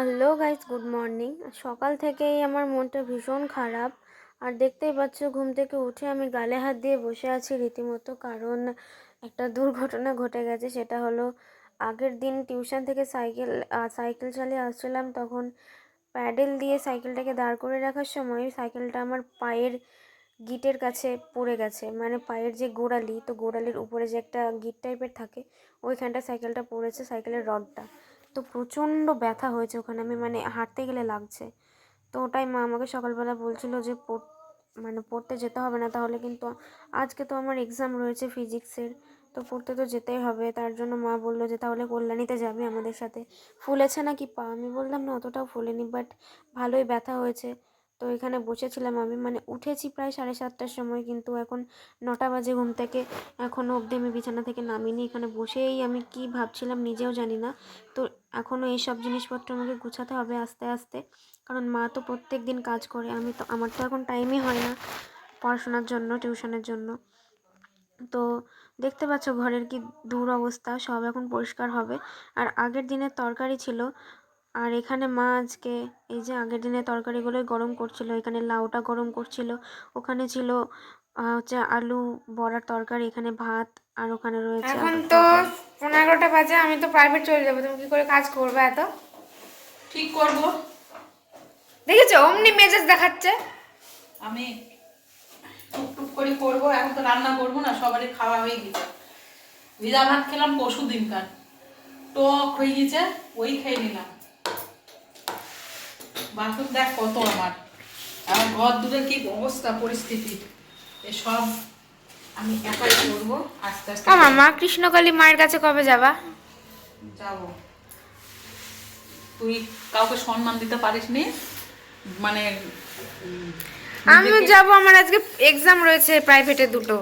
Hello guys good morning. সকাল থেকেই আমার মনটা ভীষণ খারাপ। আর দেখতেই পাচ্ছ, ঘুম থেকে উঠে আমি গালে হাত দিয়ে বসে আছি রীতিমতো, কারণ একটা দুর্ঘটনা ঘটে গেছে, সেটা হলো আগের দিন টিউশন থেকে সাইকেল সাইকেল চালিয়ে আসছিলাম, তখন প্যাডেল দিয়ে সাইকেলটাকে দাঁড় করে রাখার সময় সাইকেলটা আমার পায়ের গিটের কাছে পড়ে গেছে। মানে পায়ের যে গোড়ালি, তো গোড়ালির উপরে যে একটা গিট টাইপের থাকে ওইখানটা সাইকেলটা পড়েছে, সাইকেলের রডটা। তো প্রচণ্ড ব্যথা হয়েছে ওখানে। আমি মানে হাঁটতে গেলে লাগছে। তো ওটাই মা আমাকে সকালবেলা বলছিল যে মানে পড়তে যেতে হবে না তাহলে কিন্তু আজকে তো আমার এক্সাম রয়েছে ফিজিক্সের তো পড়তে তো যেতেই হবে। তার জন্য মা বলল যে, তাহলে কল্যাণীতে যাবে আমাদের সাথে। ফুলেছে নাকি পা? আমি বললাম, না, অতটাও ফুলেনি বাট ভালোই ব্যথা হয়েছে। তো এখানে বসেছিলাম আমি। মানে উঠেছি প্রায় সাড়ে সাতটার সময় কিন্তু এখন নটা বাজে ঘুম থেকে। এখনও অবধি আমি বিছানা থেকে নামিনি। এখানে বসেই আমি কি ভাবছিলাম নিজেও জানি না। তো এখনও এইসব জিনিসপত্র আমাকে গুছাতে হবে আস্তে আস্তে। কারণ মা তো প্রত্যেক দিন কাজ করে। আমি তো, আমার তো এখন টাইমই হয় না পড়াশোনার জন্য টিউশনের জন্য। তো দেখতে পাচ্ছ ঘরের কি দূর অবস্থা। সব এখন পরিষ্কার হবে। আর আগের দিনের তরকারি ছিল। আর এখানে মা আজকে এই যে আগের দিনের তরকারিগুলোই গরম করছিল এখানে লাউটা গরম করছিল ওখানে ছিল হচ্ছে আলু বড়ার তরকারি এখানে ভাত আর ওখানে রয়েছে এখন তো তরকারি। পনেরো এগারোটা বাজে আমি তো প্রাইভেট চলে যাব তুমি কি করে কাজ করবে এত? ঠিক করব। দেখেছ? অমনি মেজাজ দেখাচ্ছে। আমি টুকটুক করে করব এখন তো রান্না করব না সবারই খাওয়া হয়ে গেছে। ভিজা ভাত খেলাম পরশু দিনকার টক হয়ে গেছে ওই খেয়ে নিলাম। বাথরুম দেখ কত আমার। আমার ঘর দূরের কি অবস্থা পরিস্থিতি? এসব আমি একাই করব আস্তে আস্তে মামা কৃষ্ণকালী মায়ের কাছে কবে যাবা? যাব। তুই কাউকে সম্মান দিতে পারিস নি? মানে আমিও যাব আমার আজকে এক্সাম রয়েছে প্রাইভেটে দুটো।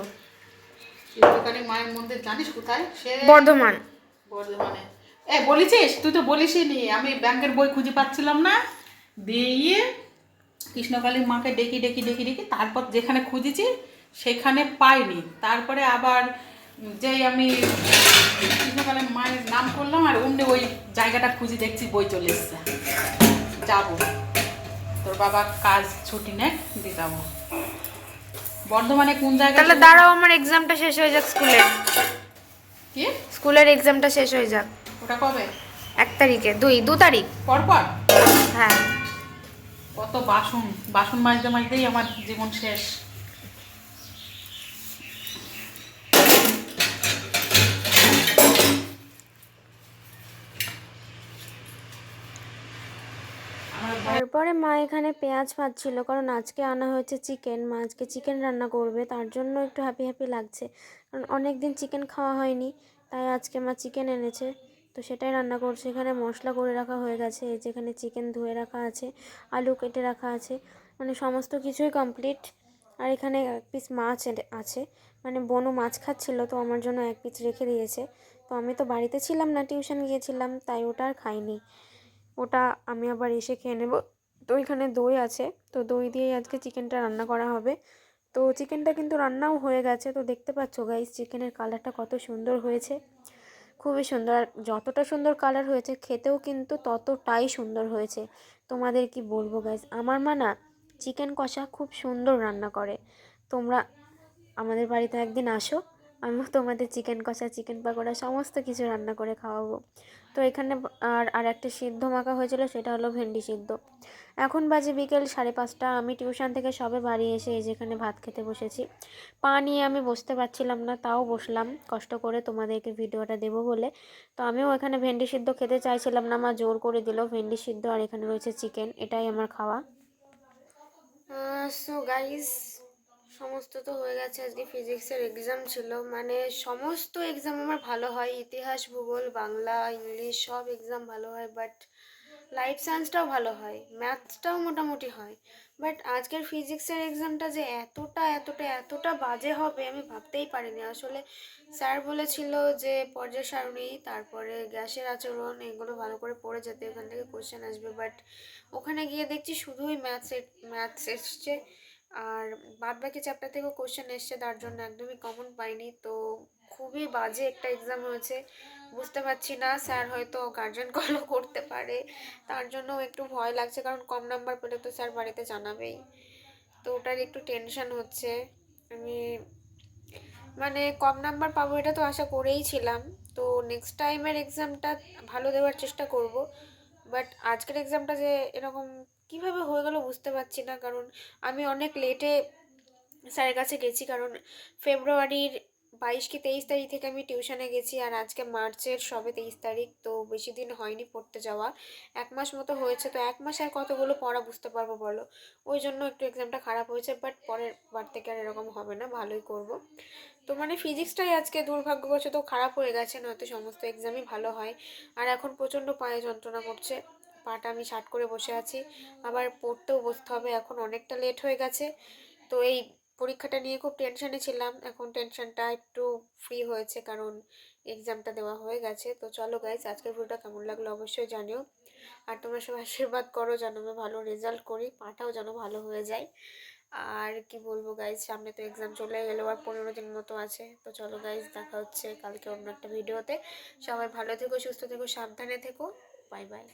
চিত্রকালী মায়ের মন্দির জানিস কোথায়? সে বর্ধমান। বর্ধমানে। এ বলেছিস? তুই তো বলিসই নি আমি ব্যাংকের বই খুঁজে পাচ্ছিলাম না। দিয়ে কৃষ্ণকালীর মাকে ডেকে ডেকে ডেকে ডেকে তারপর যেখানে খুঁজেছি সেখানে পাইনি। তারপরে আবার যেই আমি কৃষ্ণকালীর মায়ের নাম করলাম আর অমনি ওই জায়গাটা খুঁজে দেখছি বই চলে এসছে। যাব। তোর বাবা কাজ ছুটি নেয় দিয়ে যাব। বর্ধমানে কোন জায়গায় তাহলে দাঁড়াও আমার এক্সামটা শেষ হয়ে যাক স্কুলে। কি? স্কুলের এক্সামটা শেষ হয়ে যাক। ওটা কবে? এক তারিখে দুই দু তারিখ। পরপর? হ্যাঁ। কত বাসন বাসন মাজতে মাজতেই আমার জীবন শেষ। তারপরে মা এখানে পেঁয়াজ ভাজছিল, কারণ আজকে আনা হয়েছে চিকেন। মা আজকে চিকেন রান্না করবে, তার জন্য একটু হ্যাপি হ্যাপি লাগছে। কারণ অনেক দিন চিকেন খাওয়া হয়নি, তাই আজকে মা চিকেন এনেছে। তো সেটাই রান্না করছি। এখানে মশলা করে রাখা হয়ে গেছে। এই যেখানে চিকেন ধুয়ে রাখা আছে, আলু কেটে রাখা আছে মানে সমস্ত কিছুই কমপ্লিট আর এখানে এক পিস মাছ আছে মানে বনু মাছ খাচ্ছিলো, তো আমার জন্য এক পিস রেখে দিয়েছে। তো আমি তো বাড়িতে ছিলাম না টিউশন গিয়েছিলাম, তাই ওটা আর খাইনি। ওটা আমি আবার এসে খেয়ে নেব। তো এখানে দই আছে, তো দই দিয়েই আজকে চিকেনটা রান্না করা হবে। তো চিকেনটা কিন্তু রান্নাও হয়ে গেছে, তো দেখতে পাচ্ছ গাইস চিকেনের কালারটা কত সুন্দর হয়েছে। খুবই সুন্দর। আর যতটা সুন্দর কালার হয়েছে, খেতেও কিন্তু ততটাই সুন্দর হয়েছে। তোমাদের কি বলব গাইস আমার মা না চিকেন কষা খুব সুন্দর রান্না করে। তোমরা আমাদের বাড়িতে একদিন আসো আমিও তোমাদের চিকেন কষা, চিকেন পাকোড়া সমস্ত কিছু রান্না করে খাওয়াবো। তো এখানে আর আর একটা সিদ্ধ মাখা হয়েছিল, সেটা হলো ভেন্ডি সিদ্ধ। এখন বাজে বিকেল সাড়ে পাঁচটা। আমি টিউশন থেকে সবে বাড়ি এসে এই যেখানে ভাত খেতে বসেছি। পা নিয়ে আমি বসতে পারছিলাম না, তাও বসলাম। কষ্ট করে তোমাদেরকে ভিডিওটা দেবো বলে। তো আমিও এখানে ভেন্ডি সিদ্ধ খেতে চাইছিলাম না, মা জোর করে দিল ভেন্ডি সিদ্ধ, আর এখানে রয়েছে চিকেন, এটাই আমার খাওয়া। সো গাইস সমস্ত তো হয়ে গেছে আজকে ফিজিক্সের এক্সাম ছিল। মানে সমস্ত এক্সাম আমার ভালো হয়। ইতিহাস, ভূগোল, বাংলা, ইংলিশ সব এক্সাম ভালো হয় বাট লাইফ সায়েন্সটাও ভালো হয় ম্যাথসটাও মোটামুটি হয়। বাট আজকের ফিজিক্সের এক্সামটা যে এতটা এতটা এতটা বাজে হবে আমি ভাবতেই পারিনি। আসলে স্যার বলেছিল যে পর্যায় সারণী, তারপরে গ্যাসের আচরণ, এগুলো ভালো করে পড়ে যেতে ওখান থেকে কোশ্চেন আসবে। বাট ওখানে গিয়ে দেখছি শুধুই ম্যাথস ম্যাথস এসছে। আর বাদ বাকি চ্যাপ্টার থেকেও কোশ্চেন এসছে, তার জন্য একদমই কমন পাইনি। তো খুবই বাজে একটা এক্সাম হয়েছে, বুঝতে পারছি না। স্যার হয়তো গার্জেন কলও করতে পারে, তার জন্য একটু ভয় লাগছে, কারণ কম নাম্বার পেলে তো স্যার বাড়িতে জানাবেই। তো ওটার একটু টেনশন হচ্ছে। আমি মানে কম নাম্বার পাবো এটা তো আশা করেই ছিলাম। তো নেক্সট টাইমের এক্সামটা ভালো দেওয়ার চেষ্টা করব। বাট আজকের এক্সামটা যে এরকম কীভাবে হয়ে গেল বুঝতে পারছি না। কারণ আমি অনেক লেটে স্যারের কাছে গেছি। কারণ ফেব্রুয়ারির বাইশ কি তেইশ তারিখ থেকে আমি টিউশনে গেছি আর আজকে মার্চের সবে তেইশ তারিখ, তো বেশি দিন হয়নি পড়তে যাওয়া। এক মাস মতো হয়েছে, তো এক মাসে আর কতগুলো পড়া বুঝতে পারব বলো? ওই জন্য একটু এক্সামটা খারাপ হয়েছে বাট পরের বার থেকে আর এরকম হবে না, ভালোই করব। তো মানে ফিজিক্সটাই আজকে দুর্ভাগ্যবশত খারাপ হয়ে গেছে, নয়তো সমস্ত এক্সামই ভালো হয়। আর এখন প্রচণ্ড পায়ে যন্ত্রণা করছে। পাটা আমি শার্ট করে বসে আছি। আবার পড়তেও বসতে হবে, এখন অনেকটা লেট হয়ে গেছে। তো এই পরীক্ষাটা নিয়ে খুব টেনশানে ছিলাম, এখন টেনশনটা একটু ফ্রি হয়েছে কারণ এক্সামটা দেওয়া হয়ে গেছে। তো চলো গাইজ আজকের ভিডিওটা কেমন লাগল অবশ্যই জানিও। আর তোমরা সব আশীর্বাদ করো, যেন আমি ভালো রেজাল্ট করি, পাটাও যেন ভালো হয়ে যায়। আর কি বলব গাইজ সামনে তো এক্সাম চলে গেলো আর পনেরো দিন মতো আছে। তো চলো গাইজ দেখা হচ্ছে কালকে অন্য একটা ভিডিওতে সবাই ভালো থেকো, সুস্থ থেকো, সাবধানে থেকো। Bye bye